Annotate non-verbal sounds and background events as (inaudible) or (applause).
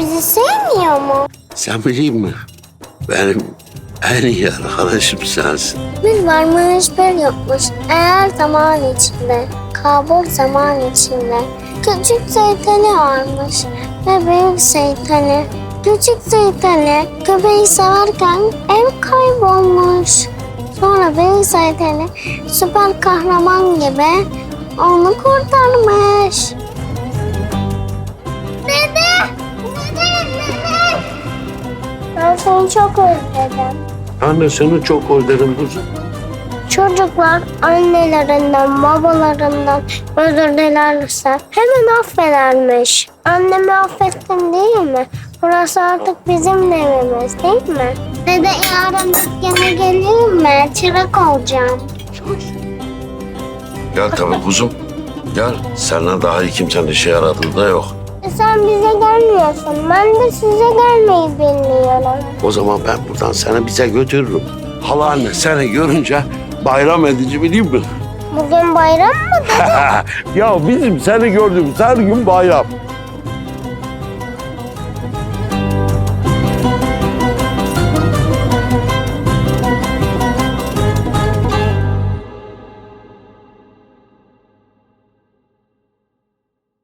bizi sevmiyor mu? Sen bileyim mi? Benim en iyi arkadaşım sensin. Bir varmış bir yokmuş. Eğer zaman içinde, kabul zaman içinde. Küçük şeytani varmış ve büyük şeytani. Küçük şeytani köpeği severken ev kaybolmuş. Sonra büyük şeytani süper kahraman gibi onu kurtarmış. Seni çok özledim. Ben de seni çok özledim kuzum. Çocuklar annelerinden, babalarından özür dilerse hemen affedermiş. Annemi affettin değil mi? Burası artık bizim evimiz değil mi? Dede yarın dükkana gelir mi? Çırak olacağım. Gel tabii kuzum. Gel. Senden daha iyi kimsenin işe yaradığı da yok. Sen bize gelmiyorsun. Ben de size gelmeyi bilmiyorum. O zaman ben buradan seni bize götürürüm. Hala anne seni görünce bayram edici bileyim mi? Bugün bayram mı? (laughs) ya bizim seni gördüğümüz her gün bayram.